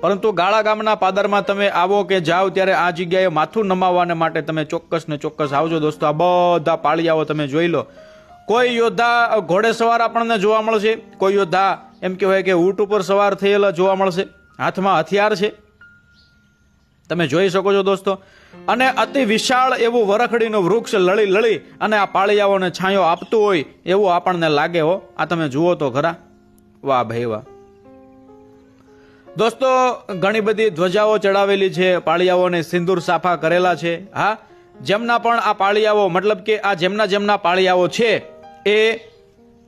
પરંતુ ગાળા ગામના પાદરમાં તમે આવો કે જાઓ ત્યારે આ જગ્યાએ માથું નમાવવાને માટે તમે ચોક્કસ ને ચોક્કસ આવજો. દોસ્તો, આ બધા પાળિયાઓ તમે જોઈ લો. કોઈ યોદ્ધા ઘોડે સવાર આપણને જોવા મળશે? કોઈ યોદ્ધા એમ કહેવાય કે ઊંટ ઉપર સવાર થયેલા જોવા મળશે? હાથમાં હથિયાર છે? તમે જોઈ શકો છો દોસ્તો. અને અતિ વિશાળ એવું વરખડીનું વૃક્ષ લળી લળી અને આ પાળિયાઓને છાંયો આપતું હોય એવું આપણને લાગે હો. આ તમે જુઓ તો ખરા. વાહ ભાઈ વાહ. દોસ્તો, ઘણી બધી ધ્વજાઓ ચડાવેલી છે, પાળિયાઓને સિંદૂર સાફા કરેલા છે. હા, જેમના પણ આ પાળિયાઓ, મતલબ કે આ જેમના જેમના પાળિયાઓ છે, એ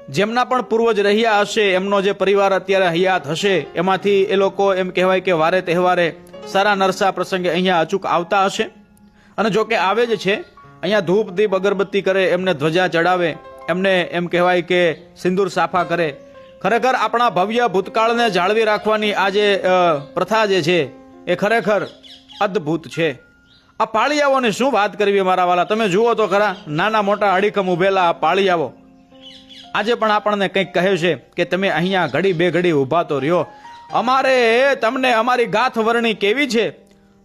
જેમના પણ પૂર્વજ રહ્યા હશે, એમનો જે પરિવાર અત્યારે હયાત હશે, એમાંથી એ લોકો એમ કહેવાય કે વારે તહેવારે સારા નરસા પ્રસંગે અહીંયા અચૂક આવતા હશે. અને જો કે આવે જ છે, અહીંયા ધૂપ દીપ અગરબત્તી કરે, એમને ધ્વજા ચડાવે, એમને એમ કહેવાય કે સિંદૂર સાફા કરે. ખરેખર આપણા ભવ્ય ભૂતકાળને જાળવી રાખવાની આ જે પ્રથા જે છે, એ ખરેખર અદ્ભુત છે. આ પાળિયાઓની શું વાત કરવી મારા વાલા? તમે જુઓ તો ખરા, નાના મોટા અડીખમ ઉભેલા આ પાળિયાઓ. આજે પણ આપણને કંઈક કહે છે કે તમે અહીંયા ઘડી બે ઘડી ઊભા તો રહ્યો. અમારે, તમને અમારી ગાથ વર્ણી કેવી છે?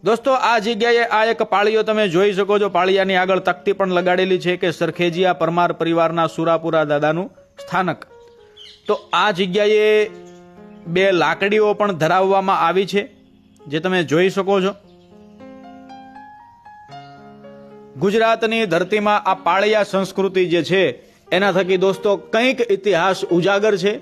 દોસ્તો, આ જગ્યાએ આ એક પાળીઓ તમે જોઈ શકો છો. પાળિયાની આગળ તકતી પણ લગાડેલી છે કે સરખેજીયા પરમાર પરિવારના સુરાપુરા દાદાનું સ્થાનક. તો આ જગ્યાએ બે લાકડીઓ પણ ધરાવવામાં આવી છે, જે તમે જોઈ શકો છો. ગુજરાતની ધરતીમાં આ પાળિયા સંસ્કૃતિ જે છે, એના થકી દોસ્તો કંઈક ઇતિહાસ ઉજાગર છે.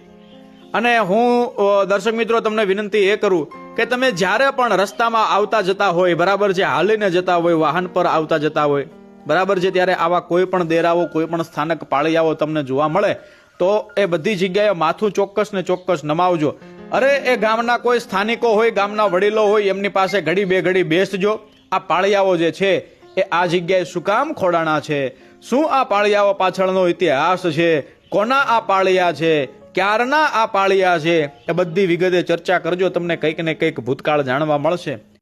અને હું દર્શક મિત્રો, તમને વિનંતી એ કરું કે તમે જ્યારે પણ રસ્તામાં આવતા જતા હોય, બરાબર છે, હાલીને જતા હોય, વાહન પર આવતા જતા હોય, બરાબર છે, ત્યારે આવા કોઈ પણ દેરાઓ, કોઈ પણ સ્થાનક પાળિયાઓ તમને જોવા મળે. તો એ બધી જગ્યાએ માથું ચોક્કસ ને ચોક્કસ નમાવજો. અરે, એ ગામના કોઈ સ્થાનિકો હોય, ગામના વડીલો હોય, એમની પાસે ઘડી બે ઘડી બેસજો. આ પાળિયાઓ જે છે, એ આ જગ્યાએ શું કામ ખોડાણા છે? શું આ પાળિયાઓ પાછળનો ઇતિહાસ છે? કોના આ પાળિયા છે? ક્યારના આ પાળિયા છે? એ બધી વિગતે ચર્ચા કરજો, તમને કંઈક ને કંઈક ભૂતકાળ જાણવા મળશે.